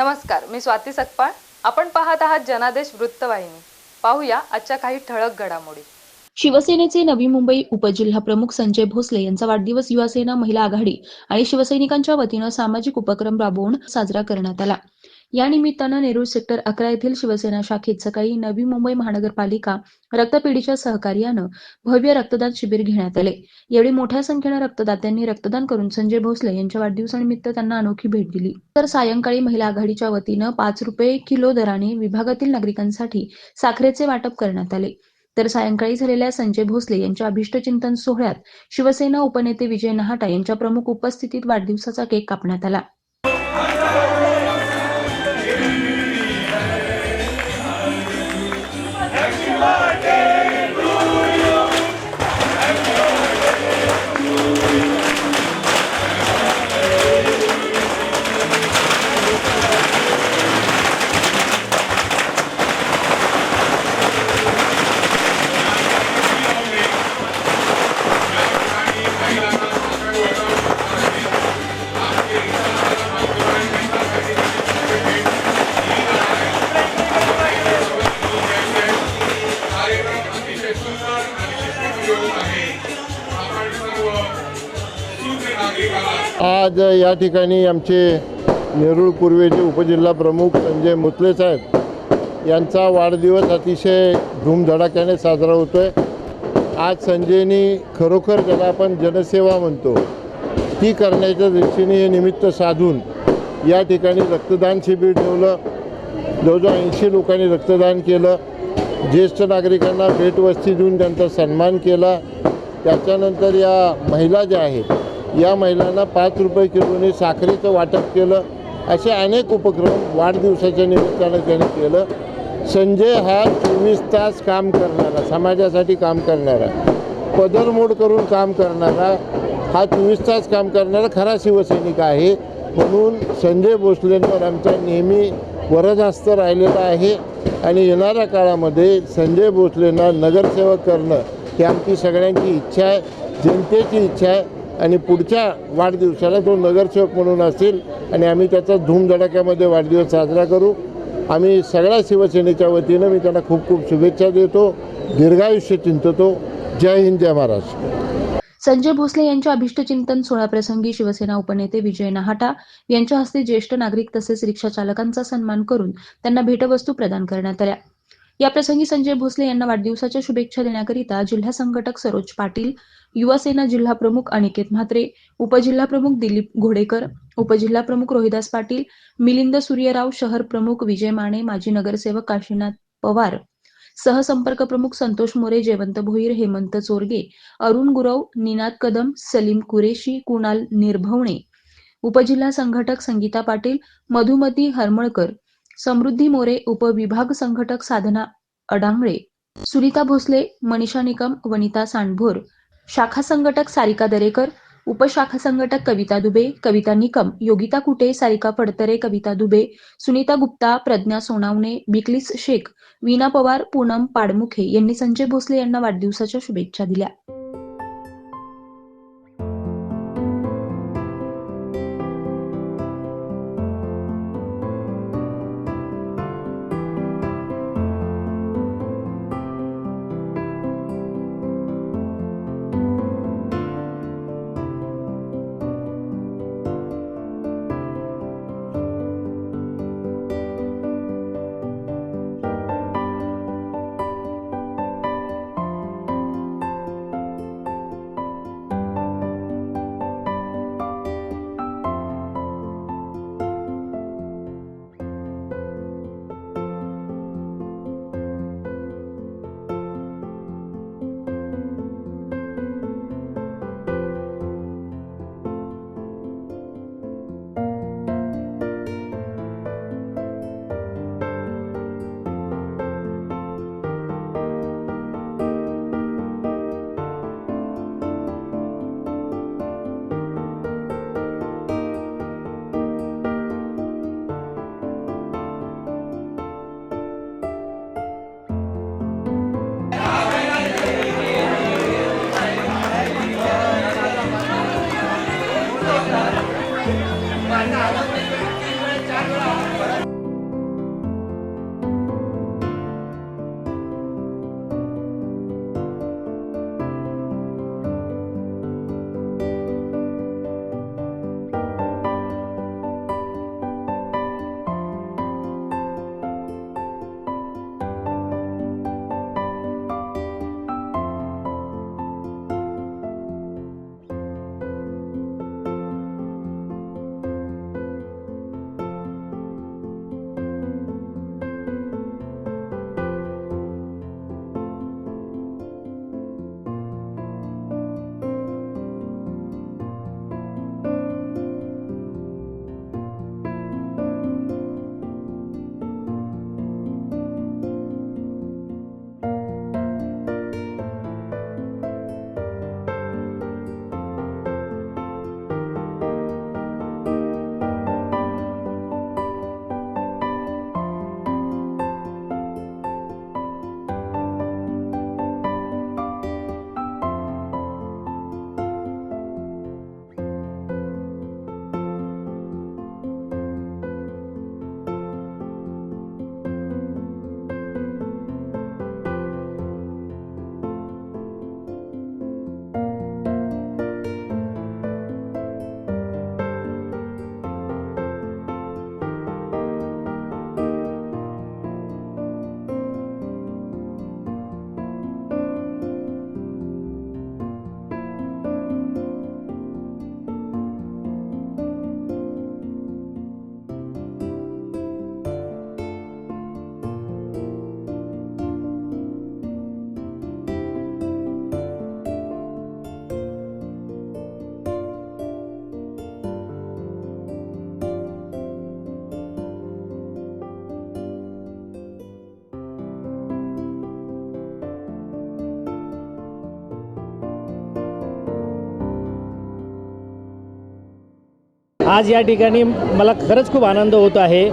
नमस्कार मी स्वाती सकपाळ. आपण पाहत आहात जनादेश वृत्तवाहिनी. पाहूया आजच्या काही ठळक घडामोडी. शिवसेनेचे नवी मुंबई उपजिल्हा प्रमुख संजय भोसले यांचा वाढदिवस युवासेना महिला आघाडी आणि शिवसैनिकांच्या वतीनं सामाजिक उपक्रम राबवून साजरा करण्यात आला. या निमित्तानं नेरूळ सेक्टर अकरा येथील शिवसेना शाखेत सकाळी नवी मुंबई महानगरपालिका रक्तपेढीच्या सहकार्यानं भव्य रक्तदान शिबिर घेण्यात आले. यावेळी मोठ्या संख्येनं रक्तदात्यांनी रक्तदान करून संजय भोसले यांच्या वाढदिवसानिमित्त त्यांना अनोखी भेट दिली. तर सायंकाळी महिला आघाडीच्या वतीनं पाच रुपये किलो दराने विभागातील नागरिकांसाठी साखरेचे वाटप करण्यात आले. तर सायंकाळी झालेल्या संजय भोसले यांच्या अभिष्टचिंतन सोहळ्यात शिवसेना उपनेते विजय नहाटा यांच्या प्रमुख उपस्थितीत वाढदिवसाचा केक कापण्यात आला. आज या ठिकाणी आमचे नेरूळ पूर्वेचे उपजिल्हा प्रमुख संजय मुतले साहेब यांचा वाढदिवस अतिशय धूमधडाक्याने साजरा होतो आहे आज संजयनी खरोखर ज्याला आपण जनसेवा म्हणतो ती करण्याच्या दृष्टीने हे निमित्त साधून या ठिकाणी रक्तदान शिबिर ठेवलं. जवळजवळ ऐंशी लोकांनी रक्तदान केलं. ज्येष्ठ नागरिकांना भेटवस्ती देऊन त्यांचा सन्मान केला. त्याच्यानंतर या महिला ज्या आहेत या महिलांना पाच रुपये किलोने साखरेचं वाटप केलं. असे अनेक उपक्रम वाढदिवसाच्या निमित्तानं त्याने केलं. संजय हा चोवीस तास काम करणारा समाजासाठी काम करणारा पदरमोड करून काम करणारा हा चोवीस तास काम करणारा खरा शिवसैनिक आहे. म्हणून संजय भोसलेंवर आमचा नेहमी वरदहस्त राहिलेला आहे आणि येणाऱ्या काळामध्ये संजय भोसलेंना नगरसेवक करणं ही आमची सगळ्यांची इच्छा आहे. जनतेची इच्छा आहे. आणि पुढच्या वाढदिवसाला तो नगरसेवक म्हणून असेल आणि आम्ही त्याचा धूमधडाक्यामध्ये वाढदिवस साजरा करू आम्ही सगळ्या शिवसेनेच्या वतीनं मी त्यांना खूप खूप शुभेच्छा देतो दीर्घायुष्य चिंततो. जय हिंद जय महाराष्ट्र. संजय भोसले यांच्या अभिष्टचिंतन सोहळ्याप्रसंगी शिवसेना उपनेते विजय नहाटा यांच्या हस्ते ज्येष्ठ नागरिक तसेच रिक्षा चालकांचा सन्मान करून त्यांना भेटवस्तू प्रदान करण्यात आल्या. याप्रसंगी संजय भोसले यांना वाढदिवसाच्या शुभेच्छा देण्याकरिता जिल्हा संघटक सरोज पाटील युवासेना जिल्हा प्रमुख अनिकेत म्हात्रे उपजिल्हा प्रमुख दिलीप घोडेकर उपजिल्हा प्रमुख रोहिदास पाटील मिलिंद सूर्यराव शहर प्रमुख विजय माने माजी नगरसेवक काशीनाथ पवार सहसंपर्क प्रमुख संतोष मोरे जयवंत भोईर हेमंत चोरगे अरुण गुरव निनाद कदम सलीम कुरेशी कुणाल निर्भवणे उपजिल्हा संघटक संगीता पाटील मधुमती हरमळकर समृद्धी मोरे उपविभाग संघटक साधना अडांगळे सुनीता भोसले मनीषा निकम वनिता सांडभोर शाखा संघटक सारिका दरेकर उपशाखा संघटक कविता दुबे कविता निकम योगिता कुटे सारिका फडतरे कविता दुबे सुनीता गुप्ता प्रज्ञा सोनावणे बिकलिस शेख वीणा पवार पूनम पाडमुखे यांनी संजय भोसले यांना वाढदिवसाच्या शुभेच्छा दिल्या. आज या ठिकाणी मला खरंच खूप आनंद होत आहे.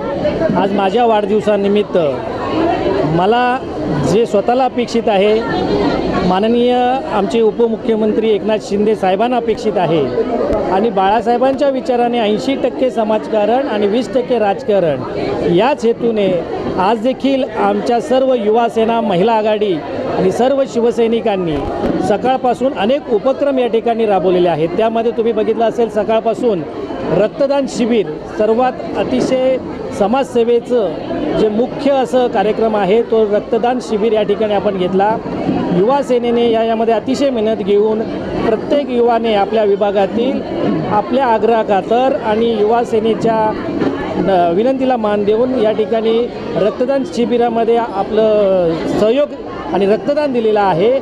आज माझ्या वाढदिवसानिमित्त मला जे स्वतःला अपेक्षित आहे माननीय आमचे उपमुख्यमंत्री एकनाथ शिंदे साहेबांना अपेक्षित आहे आणि बाळासाहेबांच्या विचाराने ऐंशी टक्के समाजकारण आणि वीस टक्के राजकारण याच हेतूने आज देखील आमच्या सर्व युवासेना महिला आघाडी आणि सर्व शिवसैनिकांनी सकाळपासून अनेक उपक्रम या ठिकाणी राबवलेले आहेत. त्यामध्ये तुम्ही बघितलं असेल सकाळपासून रक्तदान शिबिर सर्वात अतिशय समाजसेवेचं जे मुख्य असं कार्यक्रम आहे तो रक्तदान शिबिर या ठिकाणी आपण घेतला. युवा सेनेने या यामध्ये अतिशय मेहनत घेऊन प्रत्येक युवाने आपल्या विभागातील आपल्या आग्रहाखातर आणि युवा सेनेच्या न- विनंतीला मान देऊन या ठिकाणी रक्तदान शिबिरामध्ये आपलं सहयोग आणि रक्तदान दिलेलं आहे.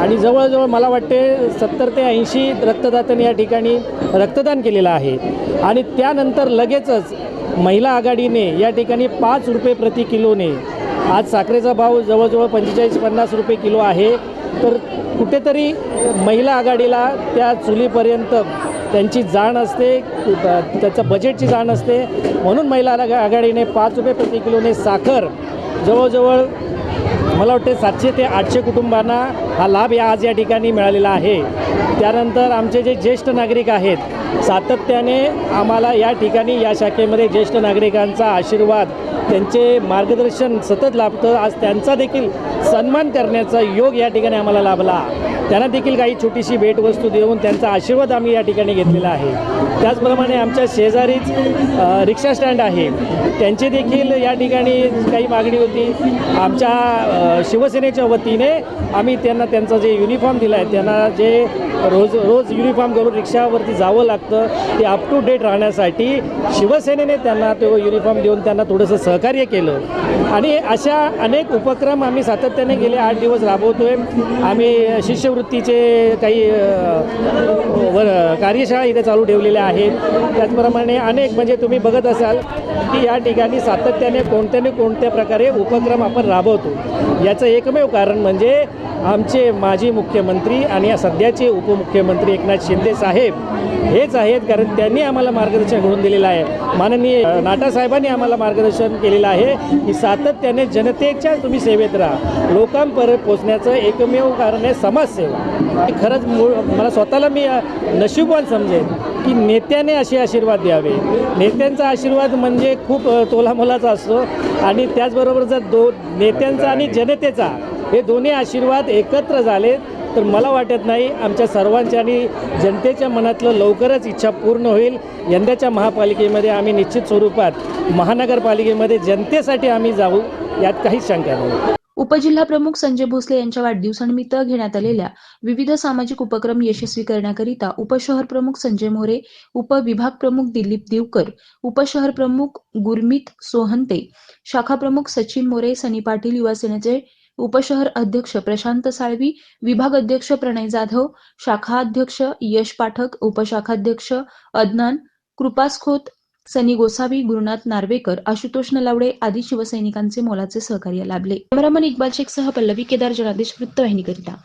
आणि जवळजवळ मला वाटते सत्तर ते ऐंशी रक्तदात्यांनी या ठिकाणी रक्तदान केलेलं आहे. आणि त्यानंतर लगेचच महिला आघाडीने या ठिकाणी पाच रुपये प्रति किलोने आज साखरेचा भाव जवळजवळ पंचेचाळीस पन्नास रुपये किलो आहे. तर कुठेतरी महिला आघाडीला त्या चुलीपर्यंत त्यांची जाण असते त्याचं बजेटची जाण असते. म्हणून महिला आघाडीने पाच रुपये प्रति किलोने साखर जवळजवळ मला वाटते सातशे ते आठशे कुटुंबांना हा लाभ या आज या ठिकाणी मिळालेला आहे. त्यानंतर आमचे जे ज्येष्ठ नागरिक आहेत सातत्याने आम्हाला या ठिकाणी या शाखेमध्ये ज्येष्ठ नागरिकांचा आशीर्वाद त्यांचे मार्गदर्शन सतत लाभतं. आज त्यांचा देखील सन्मान करण्याचा योग या ठिकाणी आम्हाला लाभला. त्यांना देखील काही छोटीशी भेटवस्तू देऊन त्यांचा आशीर्वाद आम्ही या ठिकाणी घेतलेला आहे. त्याचप्रमाणे आमच्या शेजारीच रिक्षा स्टँड आहे. त्यांची देखील या ठिकाणी काही मागणी होती. आमच्या शिवसेनेच्या वतीने आम्ही त्यांना त्यांचा जे युनिफॉर्म दिला आहे त्यांना जे रोज रोज युनिफॉर्म घालून रिक्षावरती जावं लागतं ते अप टू डेट राहण्यासाठी शिवसेनेने त्यांना तो युनिफॉर्म देऊन त्यांना थोडंसं सहकार्य केलं. आणि अशा अनेक उपक्रम आम्ही सातत्याने गेले आठ दिवस राबवतोय. आम्ही शिष्य शिष्यवृत्तीचे काही वर कार्यशाळा इथे चालू ठेवलेल्या आहेत. त्याचप्रमाणे अनेक म्हणजे तुम्ही बघत असाल की या ठिकाणी सातत्याने कोणत्या ना कोणत्या प्रकारे उपक्रम आपण राबवतो. याचं एकमेव कारण म्हणजे आमचे माजी मुख्यमंत्री आणि या सध्याचे उपमुख्यमंत्री एकनाथ शिंदे साहेब हेच आहेत कारण त्यांनी आम्हाला मार्गदर्शन घडून दिलेलं आहे. माननीय नाटासाहेबांनी आम्हाला मार्गदर्शन केलेलं आहे की सातत्याने जनतेच्या तुम्ही सेवेत राहा. लोकांपर्यंत पोचण्याचं एकमेव कारण आहे समाजसेवा. आणि खरंच मूळ मला स्वतःला मी नशीबवान समजेन की नेत्याने असे आशीर्वाद द्यावे. नेत्यांचा आशीर्वाद म्हणजे खूप तोलामोलाचा असतो आणि त्याचबरोबर जर दो नेत्यांचा आणि जनतेचा हे दोन्ही आशीर्वाद एकत्र झाले तर मला वाटत नाही आमच्या सर्वांच्या आणि जनतेच्या मनातलं लवकरच इच्छा पूर्ण होईल. यंदाच्या महापालिकेमध्ये आम्ही निश्चित स्वरूपात महानगरपालिकेमध्ये जनतेसाठी आम्ही जाऊ यात काहीच शंका नाही. उपजिल्हाप्रमुख संजय भोसले यांच्या वाढदिवसानिमित्त घेण्यात आलेल्या विविध सामाजिक उपक्रम यशस्वी करण्याकरिता उपशहर प्रमुख संजय मोरे उपविभाग प्रमुख दिलीप देवकर उपशहर प्रमुख गुरमीत सोहंते शाखा प्रमुख सचिन मोरे सनी पाटील युवा सेनेचे उपशहर अध्यक्ष प्रशांत साळवी विभाग अध्यक्ष प्रणय जाधव शाखा अध्यक्ष यश पाठक उपशाखाध्यक्ष अदनान कृपास खोत सनी गोसावी गुरुनाथ नार्वेकर आशुतोष नलावडे आदी शिवसैनिकांचे मोलाचे सहकार्य लाभले. कॅमेरामन इक्बाल शेखसह पल्लवी केदार जनादेश वृत्तवाहिनीकरिता.